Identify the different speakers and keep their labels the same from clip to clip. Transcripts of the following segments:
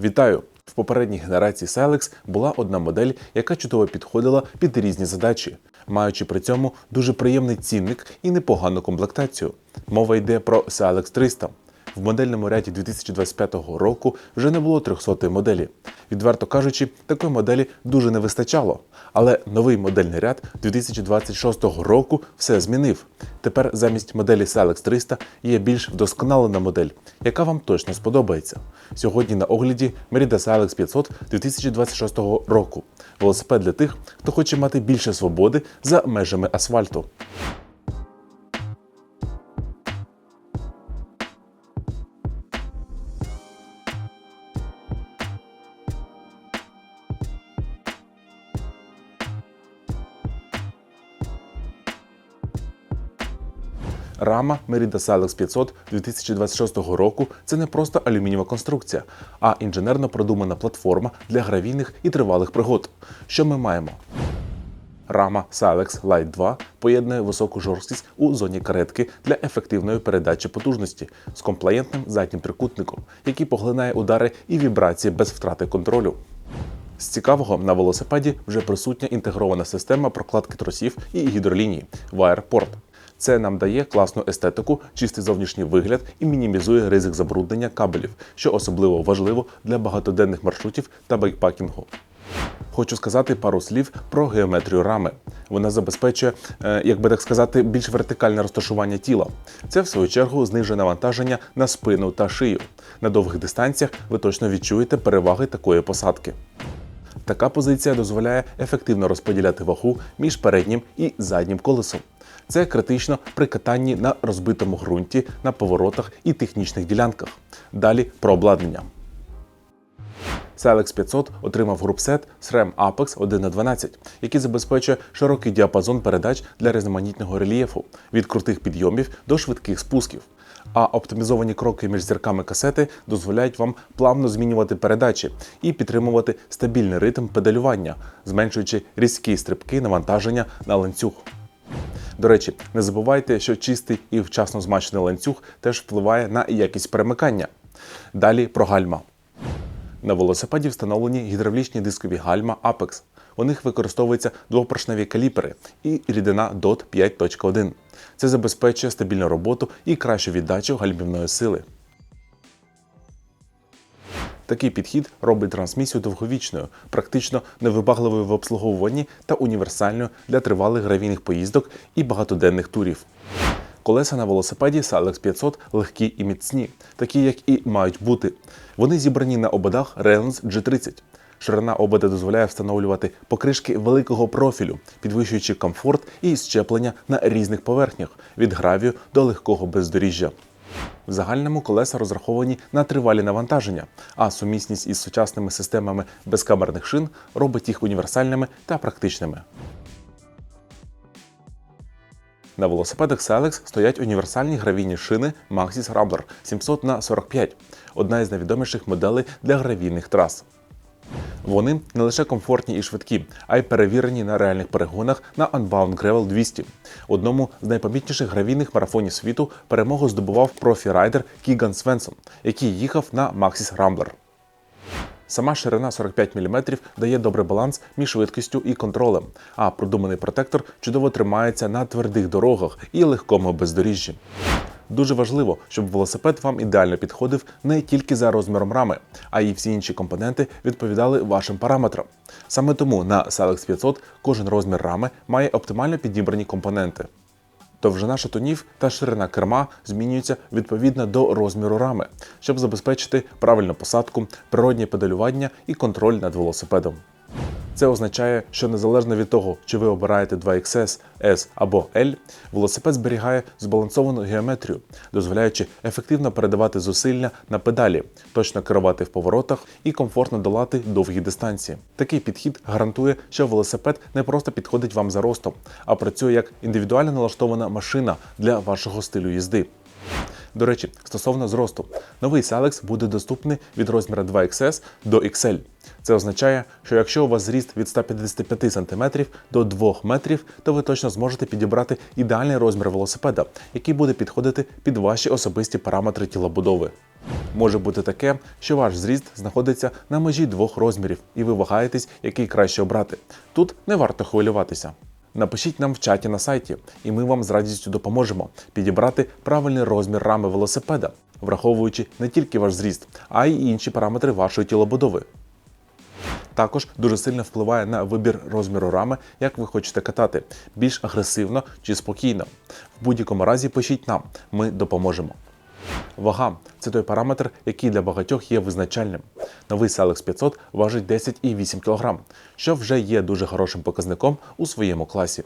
Speaker 1: Вітаю! В попередній генерації Silex була одна модель, яка чудово підходила під різні задачі, маючи при цьому дуже приємний цінник і непогану комплектацію. Мова йде про Silex 300. В модельному ряді 2025 року вже не було 300 моделі. Відверто кажучи, такої моделі дуже не вистачало. Але новий модельний ряд 2026 року все змінив. Тепер замість моделі Silex 300 є більш вдосконалена модель, яка вам точно сподобається. Сьогодні на огляді Merida Silex 500 2026 року. Велосипед для тих, хто хоче мати більше свободи за межами асфальту. Рама Merida Silex 500 2026 року це не просто алюмінієва конструкція, а інженерно продумана платформа для гравійних і тривалих пригод. Що ми маємо? Рама Silex Light 2 поєднує високу жорсткість у зоні каретки для ефективної передачі потужності з комплаєнтним заднім трикутником, який поглинає удари і вібрації без втрати контролю. З цікавого на велосипеді вже присутня інтегрована система прокладки тросів і гідролінії WirePort. Це нам дає класну естетику, чистий зовнішній вигляд і мінімізує ризик забруднення кабелів, що особливо важливо для багатоденних маршрутів та байкпакінгу. Хочу сказати пару слів про геометрію рами. Вона забезпечує, е, як би так сказати, більш вертикальне розташування тіла. Це, в свою чергу, знижує навантаження на спину та шию. На довгих дистанціях ви точно відчуєте переваги такої посадки. Така позиція дозволяє ефективно розподіляти вагу між переднім і заднім колесом. Це критично при катанні на розбитому ґрунті, на поворотах і технічних ділянках. Далі про обладнання. Silex 500 отримав групсет SRAM Apex 1 на 12, який забезпечує широкий діапазон передач для різноманітного рельєфу від крутих підйомів до швидких спусків. А оптимізовані кроки між зірками касети дозволяють вам плавно змінювати передачі і підтримувати стабільний ритм педалювання, зменшуючи різкі стрибки навантаження на ланцюг. До речі, не забувайте, що чистий і вчасно змачений ланцюг теж впливає на якість перемикання. Далі про гальма. На велосипеді встановлені гідравлічні дискові гальма Apex. У них використовуються двопоршневі каліпери і рідина DOT 5.1. Це забезпечує стабільну роботу і кращу віддачу гальмівної сили. Такий підхід робить трансмісію довговічною, практично невибагливою в обслуговуванні та універсальною для тривалих гравійних поїздок і багатоденних турів. Колеса на велосипеді Silex 500 легкі і міцні, такі як і мають бути. Вони зібрані на ободах Reynolds G30. Ширина обода дозволяє встановлювати покришки великого профілю, підвищуючи комфорт і щеплення на різних поверхнях від гравію до легкого бездоріжжя. В загальному колеса розраховані на тривалі навантаження, а сумісність із сучасними системами безкамерних шин робить їх універсальними та практичними. На велосипедах Селекс стоять універсальні гравійні шини Maxis Rambler 700 на 45 одна із найвідоміших моделей для гравійних трас. Вони не лише комфортні і швидкі, а й перевірені на реальних перегонах на Unbound Gravel 200. Одному з найпомітніших гравійних марафонів світу перемогу здобував профі-райдер Кіган Свенсон, який їхав на Maxxis Rambler. Сама ширина 45 мм дає добрий баланс між швидкістю і контролем, а продуманий протектор чудово тримається на твердих дорогах і легкому бездоріжжі. Дуже важливо, щоб велосипед вам ідеально підходив не тільки за розміром рами, а й всі інші компоненти відповідали вашим параметрам. Саме тому на Silex 500 кожен розмір рами має оптимально підібрані компоненти. Довжина шатунів та ширина керма змінюються відповідно до розміру рами, щоб забезпечити правильну посадку, природнє педалювання і контроль над велосипедом. Це означає, що незалежно від того, чи ви обираєте 2XS, S або L, велосипед зберігає збалансовану геометрію, дозволяючи ефективно передавати зусилля на педалі, точно керувати в поворотах і комфортно долати довгі дистанції. Такий підхід гарантує, що велосипед не просто підходить вам за ростом, а працює як індивідуально налаштована машина для вашого стилю їзди. До речі, стосовно зросту, новий Silex буде доступний від розміра 2XS до XL. Це означає, що якщо у вас зріст від 155 см до 2 метрів, то ви точно зможете підібрати ідеальний розмір велосипеда, який буде підходити під ваші особисті параметри тілобудови. Може бути таке, що ваш зріст знаходиться на межі двох розмірів, і ви вагаєтесь, який краще обрати. Тут не варто хвилюватися. Напишіть нам в чаті на сайті, і ми вам з радістю допоможемо підібрати правильний розмір рами велосипеда, враховуючи не тільки ваш зріст, а й інші параметри вашої тілобудови. Також дуже сильно впливає на вибір розміру рами, як ви хочете катати, більш агресивно чи спокійно. В будь-якому разі пишіть нам, ми допоможемо. Вага це той параметр, який для багатьох є визначальним. Новий Селекс 500 важить 10,8 кг, що вже є дуже хорошим показником у своєму класі.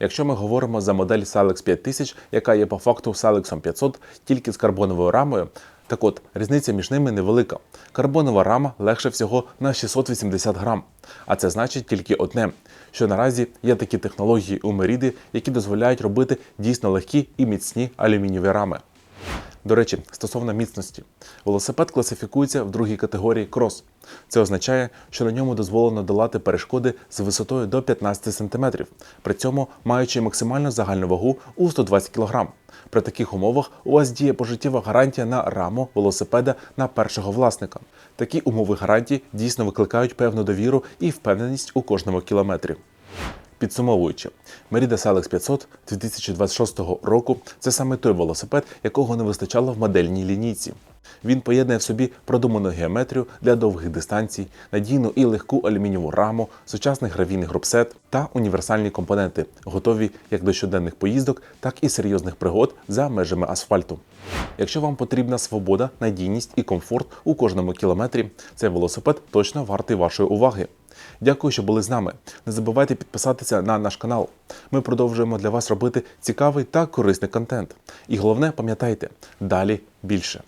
Speaker 1: Якщо ми говоримо за модель Silex 5000, яка є по факту Silex 500 тільки з карбоновою рамою, так от різниця між ними невелика. Карбонова рама легше всього на 680 грам. А це значить тільки одне, що наразі є такі технології у Меріди, які дозволяють робити дійсно легкі і міцні алюмінієві рами. До речі, стосовно міцності, велосипед класифікується в другій категорії крос. Це означає, що на ньому дозволено долати перешкоди з висотою до 15 см, при цьому маючи максимальну загальну вагу у 120 кг. При таких умовах у вас діє пожиттєва гарантія на раму велосипеда на першого власника. Такі умови гарантії дійсно викликають певну довіру і впевненість у кожному кілометрі. Підсумовуючи, Mercedes Silex 500 2026 року це саме той велосипед, якого не вистачало в модельній лінійці. Він поєднує в собі продуману геометрію для довгих дистанцій, надійну і легку алюмінієву раму, сучасний гравійний групсет та універсальні компоненти, готові як до щоденних поїздок, так і серйозних пригод за межами асфальту. Якщо вам потрібна свобода, надійність і комфорт у кожному кілометрі, цей велосипед точно вартий вашої уваги. Дякую, що були з нами. Не забувайте підписатися на наш канал. Ми продовжуємо для вас робити цікавий та корисний контент. І головне, пам'ятайте, далі більше.